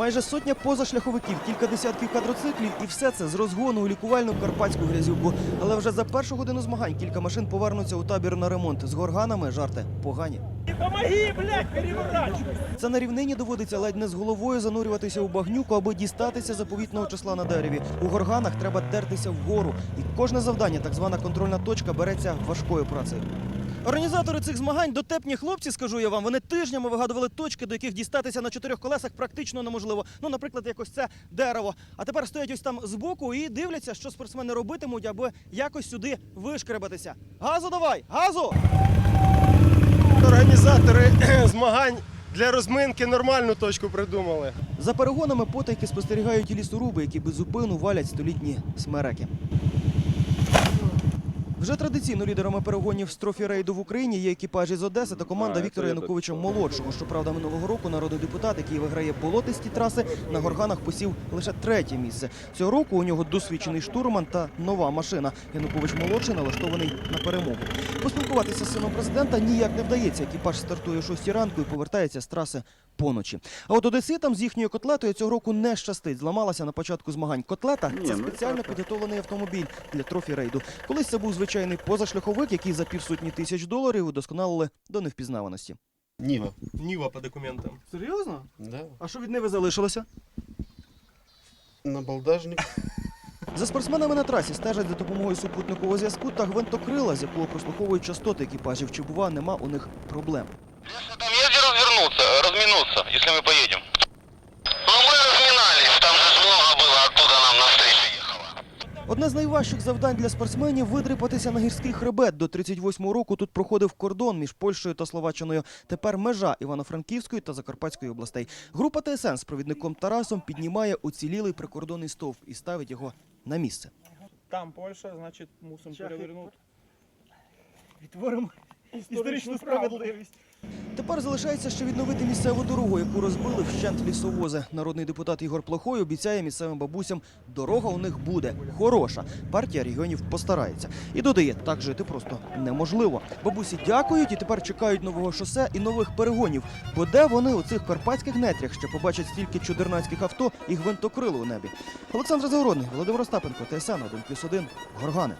Майже сотня позашляховиків, кілька десятків квадроциклів і все це з розгону у лікувальну карпатську грязюку. Але вже за першу годину змагань кілька машин повернуться у табір на ремонт. З горганами жарти погані. Помоги, блядь, переворачивай! Це на рівнині доводиться ледь не з головою занурюватися у багнюку, аби дістатися заповітного числа на дереві. У горганах треба тертися вгору, і кожне завдання, так звана контрольна точка, береться важкою працею. Організатори цих змагань дотепні хлопці, скажу я вам, вони тижнями вигадували точки, до яких дістатися на чотирьох колесах практично неможливо. Ну, наприклад, якось це дерево. А тепер стоять ось там збоку і дивляться, що спортсмени робитимуть, аби якось сюди вишкребатися. Газу давай! Газу! Організатори змагань для розминки нормальну точку придумали. За перегонами потайки спостерігають і лісоруби, які без зупину валять столітні смереки. Вже традиційно лідерами перегонів з трофі рейду в Україні є екіпажі з Одеси та команда Віктора Януковича молодшого. Щоправда, минулого року народний депутат, який виграє болотисті траси, на горганах посів лише третє місце. Цього року у нього досвідчений штурман та нова машина. Янукович молодший налаштований на перемогу. Поспілкуватися з сином президента ніяк не вдається. Екіпаж стартує о 6 ранку і повертається з траси поночі. А от одеситам з їхньою котлетою цього року не щастить. Зламалася на початку змагань. Котлета це спеціально підготовлений автомобіль для трофі рейду. Колись це був звичайний позашляховик, який за півсотні тисяч доларів удосконалили до невпізнаваності. Ніва. Ніва по документам. Серйозно? Да. А що від Ниви залишилося? Набалдажник. За спортсменами на трасі стежать за допомогою супутникового зв'язку та гвинтокрила, з якого прослуховують частоти екіпажів. Чи бува нема у них проблем. Там есть где развернуться, э, разминуться, если мы Одне з найважчих завдань для спортсменів видрипатися на гірський хребет. До 38-го року тут проходив кордон між Польщею та Словаччиною. Тепер межа Івано-Франківської та Закарпатської областей. Група ТСН з провідником Тарасом піднімає уцілілий прикордонний стовп і ставить його на місце. Там Польща, значить, мусимо перевернути. Відтворимо Історичну справедливість. Тепер залишається ще відновити місцеву дорогу, яку розбили вщент лісовози. Народний депутат Ігор Плохой обіцяє місцевим бабусям, дорога у них буде хороша. Партія регіонів постарається. І додає, так жити просто неможливо. Бабусі дякують і тепер чекають нового шосе і нових перегонів. Бо де вони у цих карпатських нетрях ще побачать стільки чудернацьких авто і гвинтокрили у небі. Олександр Загородний, Володимир Остапенко, ТСН 1+,1, Горгани.